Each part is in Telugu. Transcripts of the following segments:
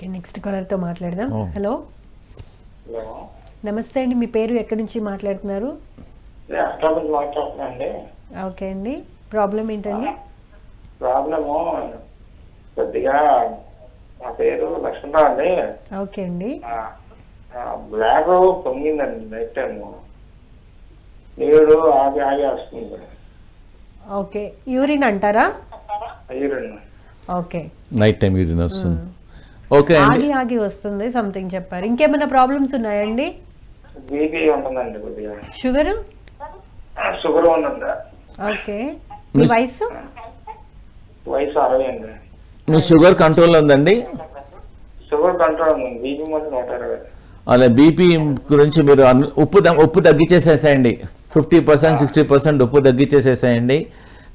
ఓకే నెక్స్ట్ కాలర్తో మాట్లాడదాం. హలో. హలో. నమస్తే అండి మీ పేరు ఎక్కడి నుంచి మాట్లాడుతున్నారు? ఓకే అండి. ప్రాబ్లం ఏంటండి? ప్రాబ్లము కొద్దిగా నా పేరు లక్ష్మణరావు అండి. ఓకే అండి. బ్లాక్ పొంగిందండి నైట్ టైము. నీరు ఆగి ఆగి వస్తుంది. ఓకే యూరిన్ అంటారా? అయ్యూరండి ఓకే. నైట్ టైం యూరిన్ వస్తుంది. ఓకే ఆగి ఆగి వస్తుంది సంథింగ్ చెప్పారు. ఇంకేమైనా ప్రాబ్లమ్స్ ఉన్నాయండి? బీపీ ఉంటుందండి కొద్దిగా. షుగర్ షుగర్ ఉందండి ఓకే మీ వయసు వయసు అరవై అండి. మీ షుగర్ కంట్రోల్ ఉందండి? షుగర్ కంట్రోల్ ఉంది. బీపీ మాత్రం నూట ఇరవై అలా బీపీ గురించి మీరు ఉప్పు ఉప్పు తగ్గించేసేసేయండి ఫిఫ్టీ పర్సెంట్ సిక్స్టీ పర్సెంట్ ఉప్పు తగ్గించేసేసేయండి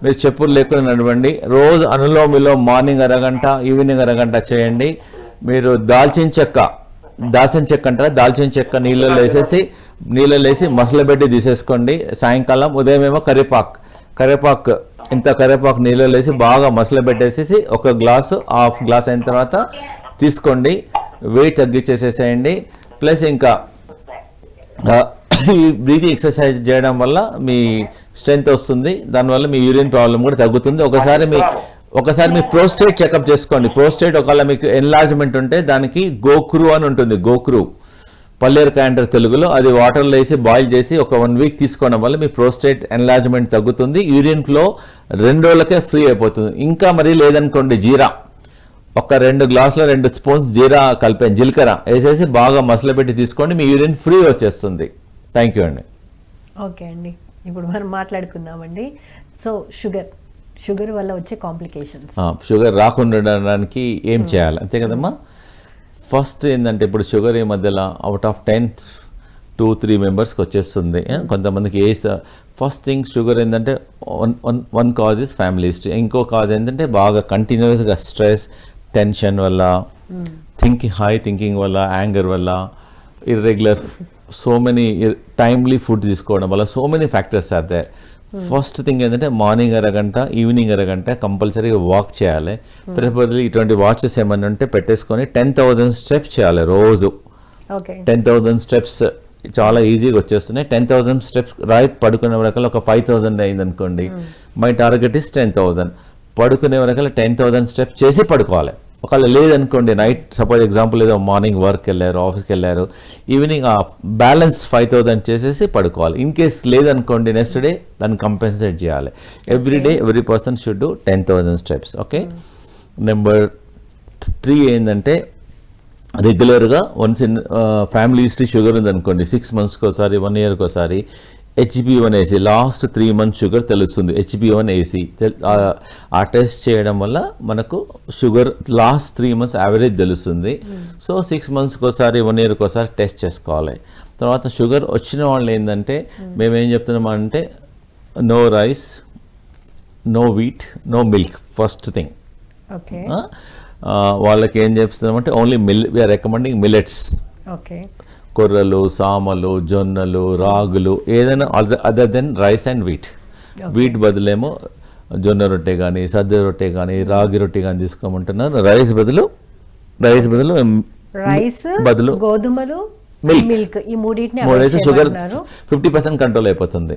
మీరు చెప్పులు లేకుండా నడవండి. రోజు అనులోమిలో మార్నింగ్ అరగంట ఈవినింగ్ అరగంట చేయండి. మీరు దాల్చిన చెక్క దాల్చిన చెక్క అంటారా? దాల్చిన చెక్క నీళ్ళలో వేసేసి నీళ్ళలో వేసి మసలబెట్టి తీసేసుకోండి. సాయంకాలం ఉదయం ఏమో కరివేపాకు. కరివేపాకు ఇంత కరివేపాకు నీళ్ళలో వేసి బాగా మసలబెట్టేసేసి ఒక గ్లాసు హాఫ్ గ్లాస్ అయిన తర్వాత తీసుకోండి. వెయిట్ తగ్గించేసేసేయండి. ప్లస్ ఇంకా ఈ బ్రీతింగ్ ఎక్సర్సైజ్ చేయడం వల్ల మీ స్ట్రెంగ్త్ వస్తుంది. దానివల్ల మీ యూరిన్ ప్రాబ్లం కూడా తగ్గుతుంది. ఒకసారి మీ ఒకసారి మీ ప్రోస్టేట్ చెకప్ చేసుకోండి. ప్రోస్టేట్ ఒకవేళ మీకు ఎన్లార్జ్మెంట్ ఉంటే దానికి గోక్రూ అని ఉంటుంది. గోక్రూ. పల్లేరుకాయ అంటారు తెలుగులో అది వాటర్లో వేసి బాయిల్ చేసి ఒక వన్ వీక్ తీసుకోవడం వల్ల మీ ప్రోస్టేట్ ఎన్లార్జ్మెంట్ తగ్గుతుంది. యూరిన్ ఫ్లో రెండు రోజులకే ఫ్రీ అయిపోతుంది. ఇంకా మరీ లేదనుకోండి జీరా. ఒక రెండు గ్లాసుల రెండు స్పూన్స్ జీరా కలిపాను జీలకర్ర వేసేసి బాగా మసలబెట్టి తీసుకోండి. మీ యూరిన్ ఫ్రీ వచ్చేస్తుంది. థ్యాంక్ యూ అండి. ఓకే అండి. ఇప్పుడు మనం మాట్లాడుకుందామండి. సో షుగర్ షుగర్ వల్ల వచ్చే కాంప్లికేషన్స్. షుగర్ రాకుండా ఉండడానికి ఏం చేయాలి? అంతే కదమ్మా? ఫస్ట్ ఏంటంటే ఇప్పుడు షుగర్ ఈ మధ్యలో out of ten two three మెంబర్స్కి వచ్చేస్తుంది. ఆ, కొంతమందికి ఏ ఫస్ట్ థింగ్ షుగర్ ఏంటంటే one one one cause is family history ఇంకో కాజ్ ఏంటంటే బాగా కంటిన్యూస్గా స్ట్రెస్ టెన్షన్ వల్ల థింకింగ్ హై థింకింగ్ వల్ల యాంగర్ వల్ల irregular so many timely food తీసుకోవడం వల్ల so many factors are there first thing ఏంటంటే మార్నింగ్ అరగంట ఈవినింగ్ అరగంట కంపల్సరీగా వాక్ చేయాలి. ప్రిఫర్లీ ఇటువంటి వాచెస్ ఏమైనా ఉంటే పెట్టేసుకొని టెన్ థౌజండ్ స్టెప్స్ చేయాలి రోజు. టెన్ థౌజండ్ స్టెప్స్ చాలా ఈజీగా వచ్చేస్తున్నాయి. టెన్ థౌజండ్ స్టెప్స్ రైట్ పడుకునే వరకల్లా ఒక ఫైవ్ థౌజండ్ అయింది అనుకోండి my target is ten thousand పడుకునే వరకల్లా టెన్ థౌజండ్ స్టెప్స్ చేసి పడుకోవాలి. ఒకవేళ లేదనుకోండి నైట్ సపోజ్ ఎగ్జాంపుల్ ఏదో మార్నింగ్ వర్క్ వెళ్ళారు ఆఫీస్కి వెళ్ళారు ఈవినింగ్ ఆ బ్యాలెన్స్ ఫైవ్ థౌజండ్ చేసేసి పడుకోవాలి. ఇన్ కేస్ లేదనుకోండి నెక్స్ట్ డే దాన్ని కంపెన్సేట్ చేయాలి. Every day every person should do ten thousand steps okay number three ఏంటంటే రెగ్యులర్గా once in family history sugar ఉందనుకోండి సిక్స్ మంత్స్కి ఒకసారి వన్ ఇయర్కి ఒకసారి HB one AC last three months sugar తెలుస్తుంది. హెచ్బి వన్ ఏసీ ఆ టెస్ట్ చేయడం వల్ల మనకు sugar last three months average తెలుస్తుంది. సో సిక్స్ మంత్స్కి ఒకసారి వన్ ఇయర్కి ఒకసారి టెస్ట్ చేసుకోవాలి. తర్వాత షుగర్ వచ్చిన వాళ్ళు ఏంటంటే మేము ఏం చెప్తున్నామంటే no rice no wheat no milk first thing వాళ్ళకి ఏం చెప్తున్నామంటే only mill we are recommending millets okay కొర్రలు సామలు జొన్నలు రాగులు ఏదైనా other then rice and wheat wheat బదులేమో జొన్న రొట్టె కానీ సద్ద రొట్టె కానీ రాగి రొట్టె కానీ తీసుకోమంటున్నారు. రైస్ బదులు రైస్ బదులు రైస్ బదులు గోధుమలు. మిల్క్ ఈ మూడింటిని మూడేసి షుగర్ ఫిఫ్టీ పర్సెంట్ కంట్రోల్ అయిపోతుంది.